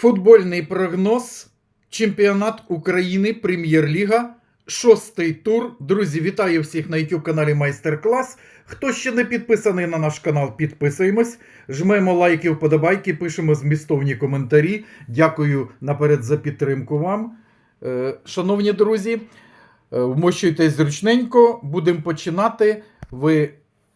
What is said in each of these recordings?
Футбольний прогноз. Чемпіонат України Прем'єр-ліга. Шостий тур. Друзі, вітаю всіх на YouTube каналі Майстер-клас. Хто ще не підписаний на наш канал, підписуємось. Жмемо лайки, вподобайки, пишемо змістовні коментарі. Дякую наперед за підтримку вам. Е, Шановні друзі, е, вмощуйтесь зручненько. Будемо починати. Ви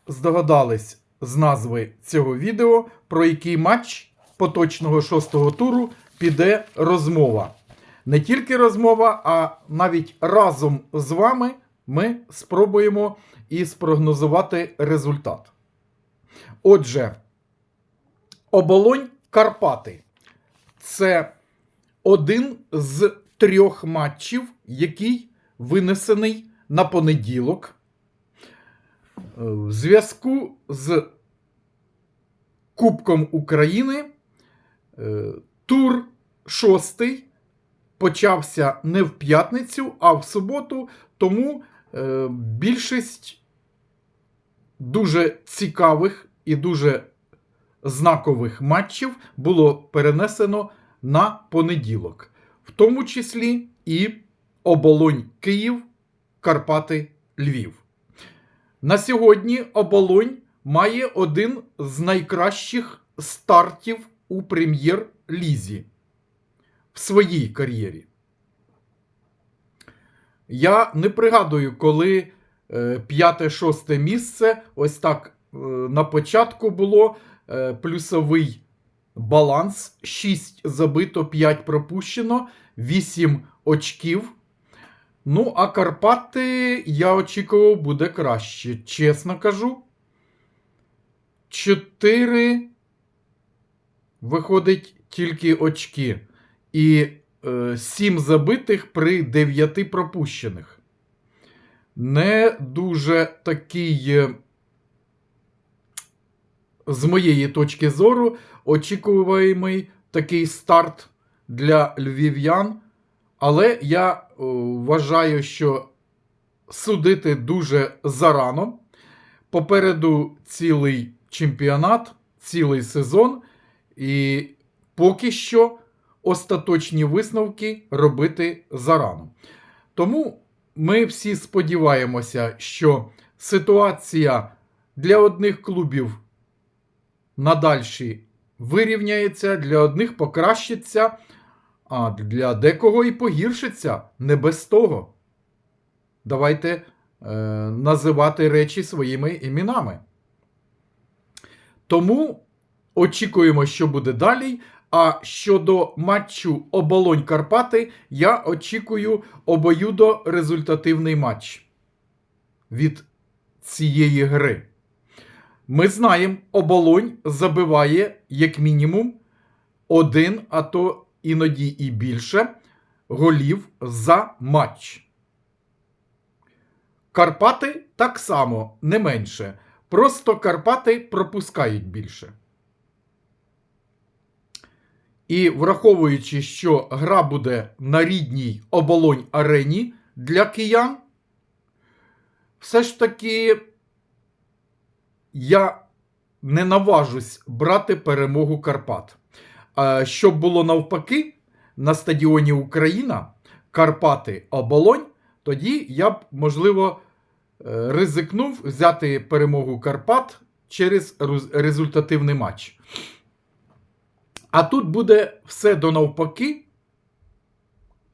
здогадались з назви цього відео, про який матч поточного шостого туру піде розмова. Не тільки розмова, а навіть разом з вами ми спробуємо і спрогнозувати результат. Отже, оболонь Карпати це один з трьох матчів, який винесений на понеділок. Е, В зв'язку з Кубком України тур шостий почався не в п'ятницю, а в суботу. Тому е, більшість дуже цікавих і дуже знакових матчів було перенесено на понеділок, в тому числі і Оболонь Київ, Карпати Львів. На сьогодні Оболонь має один з найкращих стартів у прем'єр-лізі в своїй кар'єрі. Я не пригадую, коли е, п'яте-шосте місце ось так е, на початку було е, плюсовий баланс: 6 забито, 5 пропущено, 8 очків. Ну, а Карпати я очікував буде краще. Чесно кажу. 4 виходить тільки очки. І е, 7 забитих при 9 пропущених. Не дуже такий, е, з моєї точки зору, очікуваємий такий старт для львів'ян. Але я е, вважаю, що судити дуже зарано. Попереду цілий чемпіонат, цілий сезон, і поки що остаточні висновки робити зарано. Тому ми всі сподіваємося, що ситуація для одних клубів надальші вирівняється, для одних покращиться, а для декого і погіршиться не без того. Давайте е, називати речі своїми іменами. Тому очікуємо, що буде далі. А щодо матчу Оболонь Карпати, я очікую обоюдо результативний матч від цієї гри. Ми знаємо, оболонь забиває як мінімум один, а то іноді і більше голів за матч. Карпати так само не менше. Просто Карпати пропускають більше. І враховуючи, що гра буде на рідній оболонь арені для киян, все ж таки я не наважусь брати перемогу Карпат. Щоб було навпаки, на стадіоні Україна Карпати оболонь, тоді я б, можливо, е, ризикнув взяти перемогу Карпат через результативний матч. А тут буде все до навпаки.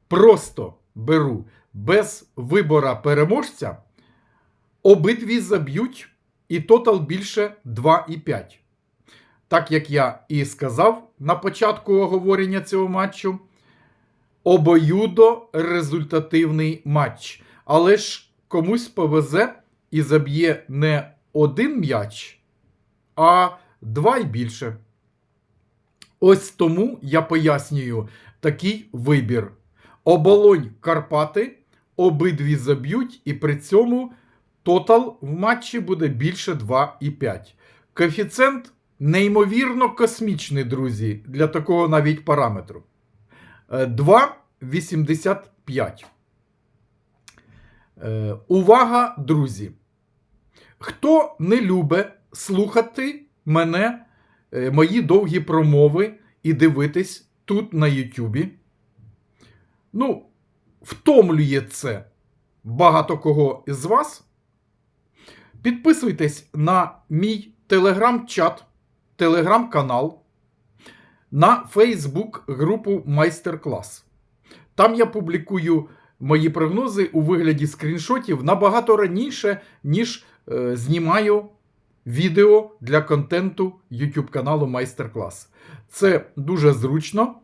Просто беру без вибора переможця. Обидві заб'ють і тотал більше 2,5. Так як я і сказав на початку оговорення цього матчу. Обоюдо результативний матч. Але ж комусь повезе і заб'є не один м'яч, а два й більше. Ось тому я пояснюю такий вибір. Оболонь Карпати обидві заб'ють, і при цьому тотал в матчі буде більше 2,5. Коефіцієнт неймовірно космічний, друзі, для такого навіть параметру. Е, 2,85. Е, Увага, друзі! Хто не любить слухати мене, е, мої довгі промови і дивитись тут на Ютубі. Ну, втомлює це багато кого із вас. Підписуйтесь на мій телеграм-чат, телеграм-канал, на Фейсбук групу Майстер-клас. Там я публікую мої прогнози у вигляді скріншотів набагато раніше, ніж е, знімаю відео для контенту YouTube каналу Майстер-клас. Це дуже зручно,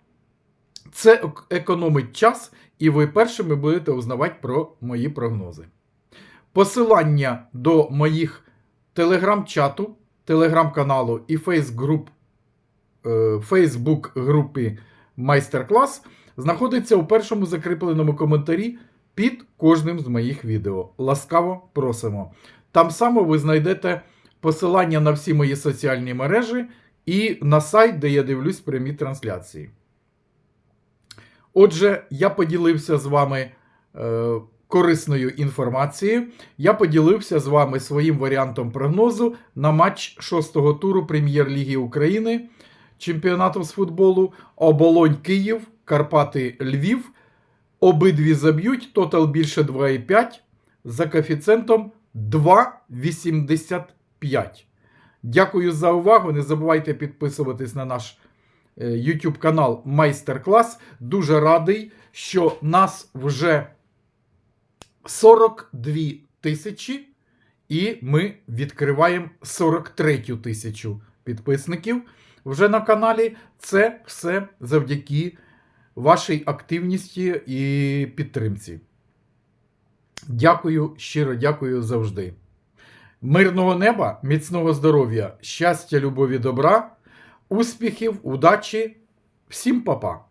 це економить час, і ви першими будете узнавати про мої прогнози. Посилання до моїх телеграм-чату, телеграм-каналу і фейс-груп, е, фейсбук групи Майстер-клас знаходиться у першому закріпленому коментарі під кожним з моїх відео. Ласкаво просимо. Там само ви знайдете посилання на всі мої соціальні мережі і на сайт, де я дивлюсь прямі трансляції. Отже, я поділився з вами е, корисною інформацією. Я поділився з вами своїм варіантом прогнозу на матч шостого туру Прем'єр-ліги України, чемпіонату з футболу, Оболонь Київ, Карпати Львів. Обидві заб'ють, тотал більше 2,5 за коефіцієнтом 2,85. Дякую за увагу. Не забувайте підписуватись на наш е, YouTube канал Майстер-клас. Дуже радий, що нас вже 42 тисячі, і ми відкриваємо 43 тисячу підписників вже на каналі. Це все завдяки вашій активності і підтримці. Дякую, щиро дякую завжди. Мирного неба, міцного здоров'я, щастя, любові, добра, успіхів, удачі. Всім па-па!